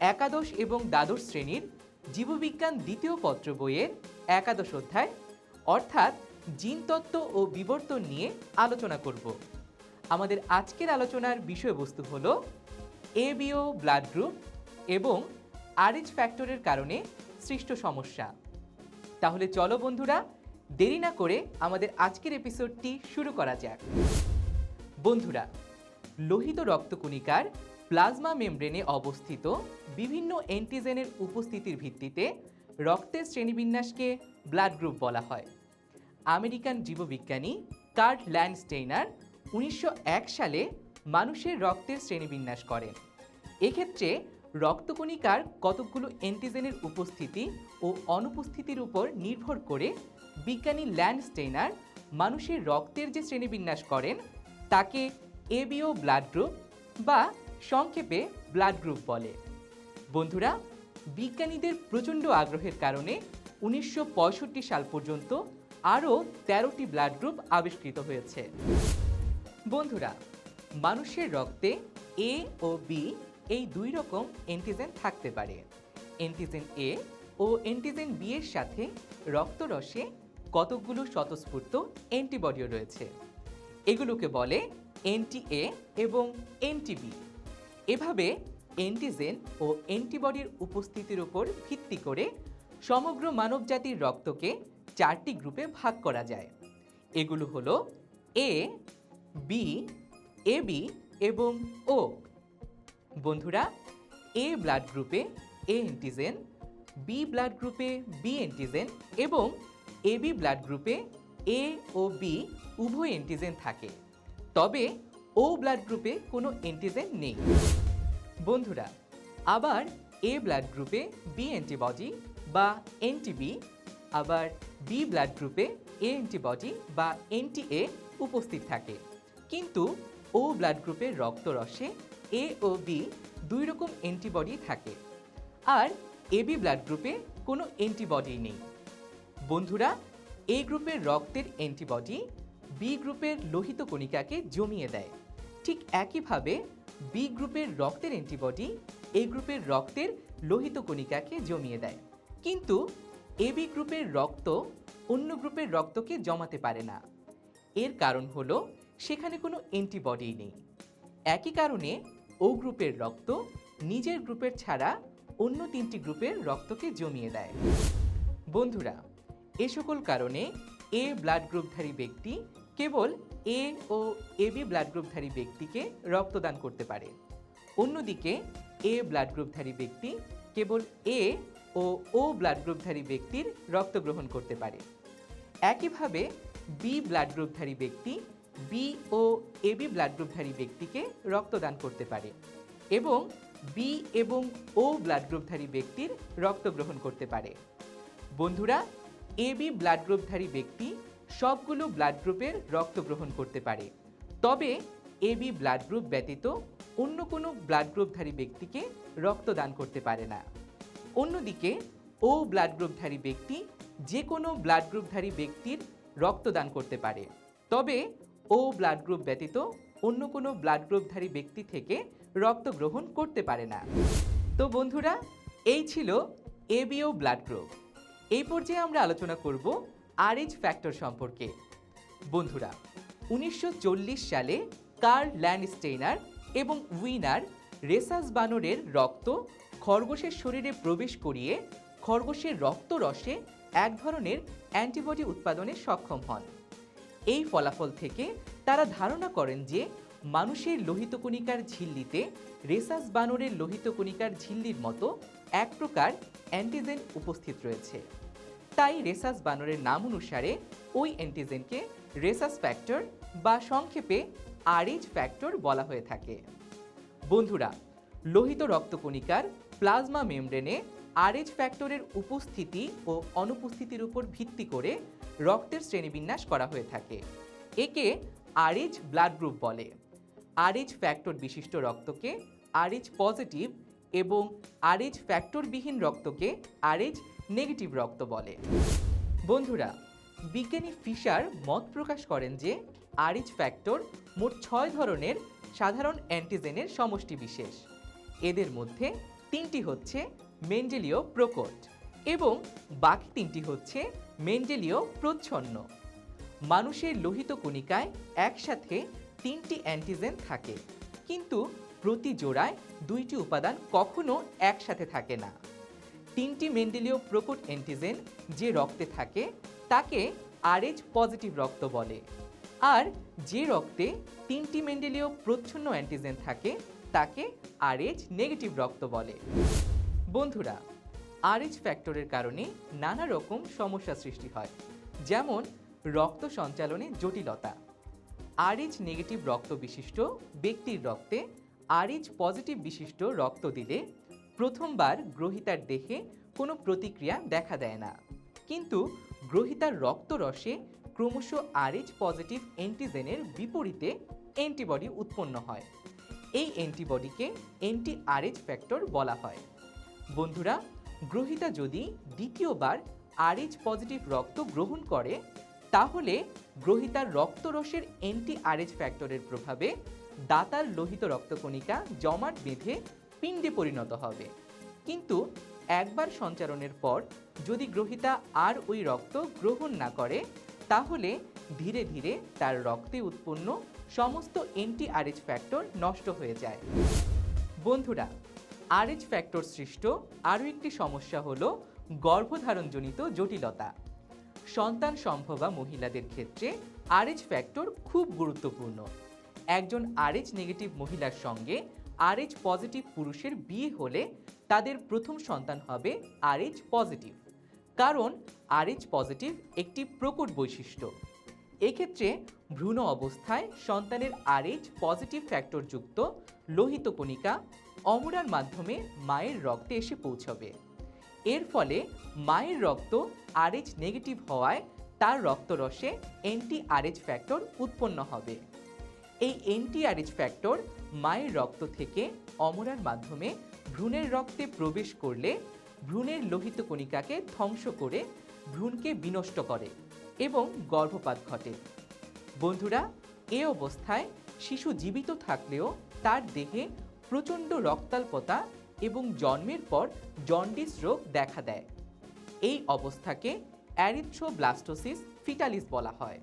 একাদশ এবং দ্বাদশ শ্রেণির জীববিজ্ঞান দ্বিতীয় পত্র বইয়ের একাদশ অধ্যায়, অর্থাৎ জিনতত্ত্ব ও বিবর্তন নিয়ে আলোচনা করব। আমাদের আজকের আলোচনার বিষয়বস্তু হল এবিও ব্লাড গ্রুপ এবং আরএইচ ফ্যাক্টরের কারণে সৃষ্ট সমস্যা। তাহলে চলো বন্ধুরা, দেরি না করে আমাদের আজকের এপিসোডটি শুরু করা যাক। বন্ধুরা, লোহিত রক্তকণিকার প্লাজমা মেমব্রেনে অবস্থিত বিভিন্ন অ্যান্টিজেনের উপস্থিতির ভিত্তিতে রক্তের শ্রেণীবিন্যাসকে ব্লাড গ্রুপ বলা হয়। আমেরিকান জীববিজ্ঞানী কার্ট ল্যান্ডস্টেইনার উনিশশো এক সালে মানুষের রক্তের শ্রেণীবিন্যাস করেন। এক্ষেত্রে রক্তকণিকার কতকগুলো অ্যান্টিজেনের উপস্থিতি ও অনুপস্থিতির উপর নির্ভর করে বিজ্ঞানী ল্যান্ডস্টেইনার মানুষের রক্তের যে শ্রেণীবিন্যাস করেন, তাকে এবিও ব্লাড গ্রুপ বা সংক্ষেপে ব্লাড গ্রুপ বলে। বন্ধুরা, বিজ্ঞানীদের প্রচণ্ড আগ্রহের কারণে উনিশশো পঁয়ষট্টি সাল পর্যন্ত আরও তেরোটি ব্লাড গ্রুপ আবিষ্কৃত হয়েছে। বন্ধুরা, মানুষের রক্তে এ ও বি এই দুই রকম অ্যান্টিজেন থাকতে পারে। অ্যান্টিজেন এ ও অ্যান্টিজেন বি এর সাথে রক্তরসে কতকগুলো স্বতঃস্ফূর্ত অ্যান্টিবডিও রয়েছে। এগুলোকে বলে এনটি এ এবং এনটিবি এভাবে অ্যান্টিজেন ও অ্যান্টিবডির উপস্থিতির উপর ভিত্তি করে সমগ্র মানবজাতির রক্তকে চারটি গ্রুপে ভাগ করা যায়। এগুলো হলো এ বি এ বি এবং ও বন্ধুরা এ ব্লাড গ্রুপে এ অ্যান্টিজেন বি ব্লাড গ্রুপে বি অ্যান্টিজেন এবং এবি ব্লাড গ্রুপে এ ও বি উভয় অ্যান্টিজেন থাকে। তবে ও ব্লাড গ্রুপে কোনো অ্যান্টিজেন নেই। বন্ধুরা, আবার এ ব্লাড গ্রুপে বি অ্যান্টিবডি বা এনটিবি আবার বি ব্লাড গ্রুপে এ অ্যান্টিবডি বা এনটিএ উপস্থিত থাকে। কিন্তু ও ব্লাড গ্রুপের রক্তরসে এ ও বি দুই রকম অ্যান্টিবডি থাকে। আর এবি ব্লাড গ্রুপে কোনো অ্যান্টিবডি নেই। বন্ধুরা এ গ্রুপের রক্তের অ্যান্টিবডি বি গ্রুপের লোহিত কণিকাকে জমিয়ে দেয়। ঠিক একইভাবে বি গ্রুপের রক্তের অ্যান্টিবডি এ গ্রুপের রক্তের লোহিত কণিকাকে জমিয়ে দেয়। কিন্তু এবি গ্রুপের রক্ত অন্য গ্রুপের রক্তকে জমাতে পারে না। এর কারণ হলো সেখানে কোনো অ্যান্টিবডি নেই। একই কারণে ও গ্রুপের রক্ত নিজের গ্রুপের ছাড়া অন্য তিনটি গ্রুপের রক্তকে জমিয়ে দেয়। বন্ধুরা, এ সকল কারণে এ ব্লাড গ্রুপধারী ব্যক্তি কেবল এ ও এবি ব্লাড গ্রুপধারী ব্যক্তিকে রক্তদান করতে পারে। অন্যদিকে এ ব্লাড গ্রুপধারী ব্যক্তি কেবল এ ও ও ব্লাড গ্রুপধারী ব্যক্তির রক্ত গ্রহণ করতে পারে। একইভাবে বি ব্লাড গ্রুপধারী ব্যক্তি বি ও এবি ব্লাড গ্রুপধারী ব্যক্তিকে রক্তদান করতে পারে এবং বি এবং ও ব্লাড গ্রুপধারী ব্যক্তির রক্ত গ্রহণ করতে পারে। বন্ধুরা এবি ব্লাড গ্রুপধারী ব্যক্তি সবগুলো ব্লাড গ্রুপের রক্ত গ্রহণ করতে পারে। তবে এবি ব্লাড গ্রুপ ব্যতীত অন্য কোনো ব্লাড গ্রুপধারী ব্যক্তিকে রক্তদান করতে পারে না। অন্যদিকে ও ব্লাড গ্রুপধারী ব্যক্তি যে কোনো ব্লাড গ্রুপধারী ব্যক্তির রক্তদান করতে পারে। তবে ও ব্লাড গ্রুপ ব্যতীত অন্য কোনো ব্লাড গ্রুপধারী ব্যক্তি থেকে রক্ত গ্রহণ করতে পারে না। তো বন্ধুরা, এই ছিল এবিও ব্লাড গ্রুপ এই পর্যায়ে আমরা আলোচনা করব আরএইচ ফ্যাক্টর সম্পর্কে। বন্ধুরা, উনিশশো চল্লিশ সালে কার্ল ল্যান্ডস্টেইনার এবং উইনার রেসাস বানরের রক্ত খরগোশের শরীরে প্রবেশ করিয়ে খরগোশের রক্তরসে এক ধরনের অ্যান্টিবডি উৎপাদনে সক্ষম হন। এই ফলাফল থেকে তারা ধারণা করেন যে মানুষের লোহিত কণিকার ঝিল্লিতে রেসাস বানরের লোহিত কণিকার ঝিল্লির মতো এক প্রকার অ্যান্টিজেন উপস্থিত রয়েছে। তাই রেসাস বানরের নাম অনুসারে ওই অ্যান্টিজেনকে রেসাস ফ্যাক্টর বা সংক্ষেপে আরএইচ ফ্যাক্টর বলা হয়ে থাকে। বন্ধুরা, লোহিত রক্তকণিকার প্লাজমা মেমব্রেনে আরএইচ ফ্যাক্টরের উপস্থিতি ও অনুপস্থিতির উপর ভিত্তি করে রক্তের শ্রেণীবিন্যাস করা হয়ে থাকে। একে আরএইচ ব্লাড গ্রুপ বলে। আরএইচ ফ্যাক্টর বিশিষ্ট রক্তকে আরএইচ পজিটিভ এবং আরএইচ ফ্যাক্টরবিহীন রক্তকে আরএইচ নেগেটিভ রক্ত বলে। বন্ধুরা, বিজ্ঞানী ফিশার মত প্রকাশ করেন যে আরিচ ফ্যাক্টর মোট ছয় ধরনের সাধারণ অ্যান্টিজেনের সমষ্টি বিশেষ। এদের মধ্যে তিনটি হচ্ছে মেন্ডেলীয় প্রকট এবং বাকি তিনটি হচ্ছে মেন্ডেলীয় প্রচ্ছন্ন। মানুষের লোহিত কণিকায় একসাথে তিনটি অ্যান্টিজেন থাকে, কিন্তু প্রতি জোড়ায় দুইটি উপাদান কখনো একসাথে থাকে না। তিনটি মেন্ডেলীয় প্রকট অ্যান্টিজেন যে রক্তে থাকে, তাকে আরএইচ পজিটিভ রক্ত বলে। আর যে রক্তে তিনটি মেন্ডেলীয় প্রচ্ছন্ন অ্যান্টিজেন থাকে, তাকে আরএইচ নেগেটিভ রক্ত বলে। বন্ধুরা, আরএইচ ফ্যাক্টরের কারণে নানা রকম সমস্যা সৃষ্টি হয়, যেমন রক্ত সঞ্চালনে জটিলতা। আরএইচ নেগেটিভ রক্ত বিশিষ্ট ব্যক্তির রক্তে আরএইচ পজিটিভ বিশিষ্ট রক্ত দিলে প্রথমবার গ্রহিতার দেহে কোনো প্রতিক্রিয়া দেখা দেয় না। কিন্তু গ্রহিতার রক্তরসে ক্রমশ আরএইচ পজিটিভ অ্যান্টিজেনের বিপরীতে অ্যান্টিবডি উৎপন্ন হয়। এই অ্যান্টিবডিকে অ্যান্টি আরএইচ ফ্যাক্টর বলা হয়। বন্ধুরা, গ্রহিতা যদি দ্বিতীয়বার আরএইচ পজিটিভ রক্ত গ্রহণ করে, তাহলে গ্রহিতার রক্তরসের অ্যান্টি আরএইচ ফ্যাক্টরের প্রভাবে দাতার লোহিত রক্তকণিকা জমাট বেঁধে পিণ্ডে পরিণত হবে। কিন্তু একবার সঞ্চারণের পর যদি গ্রহিতা আর ওই রক্ত গ্রহণ না করে, তাহলে ধীরে ধীরে তার রক্তে উৎপন্ন সমস্ত অ্যান্টি আরএইচ ফ্যাক্টর নষ্ট হয়ে যায়। বন্ধুরা আরএইচ ফ্যাক্টর সৃষ্ট আরও একটি সমস্যা হল গর্ভধারণজনিত জটিলতা। সন্তান সম্ভবা মহিলাদের ক্ষেত্রে আরএইচ ফ্যাক্টর খুব গুরুত্বপূর্ণ। একজন আরএইচ নেগেটিভ মহিলার সঙ্গে আরএইচ পজিটিভ পুরুষের বিয়ে হলে তাদের প্রথম সন্তান হবে আরএইচ পজিটিভ কারণ আরএইচ পজিটিভ একটি প্রকট বৈশিষ্ট্য। এক্ষেত্রে ভ্রূণ অবস্থায় সন্তানের আরএইচ পজিটিভ ফ্যাক্টরযুক্ত লোহিত কণিকা অমরার মাধ্যমে মায়ের রক্তে এসে পৌঁছবে। এর ফলে মায়ের রক্ত আরএইচ নেগেটিভ হওয়ায় তার রক্তরসে অ্যান্টি আরএইচ ফ্যাক্টর উৎপন্ন হবে। এই অ্যান্টি আরএইচ ফ্যাক্টর মায়ের রক্ত থেকে অমরার মাধ্যমে ভ্রূণের রক্তে প্রবেশ করলে ভ্রূণের লোহিত কণিকাকে ধ্বংস করে ভ্রূণকে বিনষ্ট করে এবং গর্ভপাত ঘটে। বন্ধুরা, এ অবস্থায় শিশু জীবিত থাকলেও তার দেহে প্রচণ্ড রক্তাল্পতা এবং জন্মের পর জন্ডিস রোগ দেখা দেয়। এই অবস্থাকে অ্যারিথ্রোব্লাস্টোসিস ফিটালিস বলা হয়।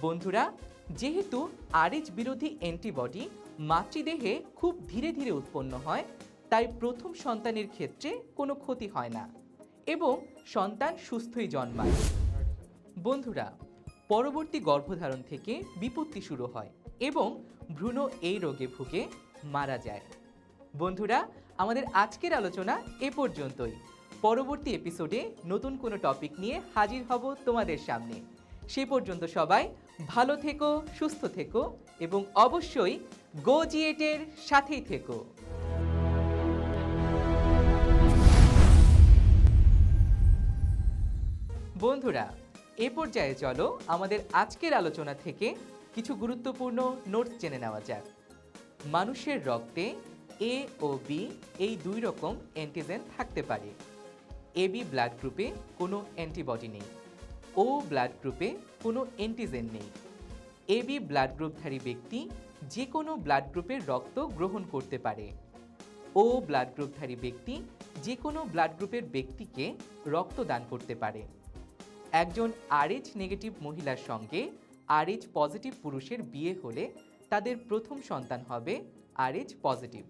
বন্ধুরা যেহেতু আরএইচ বিরোধী অ্যান্টিবডি মাতৃদেহে খুব ধীরে ধীরে উৎপন্ন হয়, তাই প্রথম সন্তানের ক্ষেত্রে কোনো ক্ষতি হয় না এবং সন্তান সুস্থই জন্মায়। বন্ধুরা, পরবর্তী গর্ভধারণ থেকে বিপত্তি শুরু হয় এবং ভ্রূণ এই রোগে ভুগে মারা যায়। বন্ধুরা, আমাদের আজকের আলোচনা এ পর্যন্তই। পরবর্তী এপিসোডে নতুন কোনো টপিক নিয়ে হাজির হব তোমাদের সামনে। সে পর্যন্ত সবাই ভালো থেকো, সুস্থ থেকো এবং অবশ্যই গোজিয়েটের সাথেই থেকো। বন্ধুরা, এ পর্যায়ে চলো আমাদের আজকের আলোচনা থেকে কিছু গুরুত্বপূর্ণ নোটস জেনে নেওয়া যাক। মানুষের রক্তে এ ও বি এই দুই রকম অ্যান্টিজেন থাকতে পারে। এবি ব্লাড গ্রুপে কোনো অ্যান্টিবডি নেই। ও ব্লাড গ্রুপে কোনো অ্যান্টিজেন নেই। এবি ব্লাড গ্রুপধারী ব্যক্তি যে কোনো ব্লাড গ্রুপের রক্ত গ্রহণ করতে পারে। ও ব্লাড গ্রুপধারী ব্যক্তি যে কোনো ব্লাড গ্রুপের ব্যক্তিকে রক্ত দান করতে পারে। একজন আরএইচ নেগেটিভ মহিলার সঙ্গে আরএইচ পজিটিভ পুরুষের বিয়ে হলে তাদের প্রথম সন্তান হবে আরএইচ পজিটিভ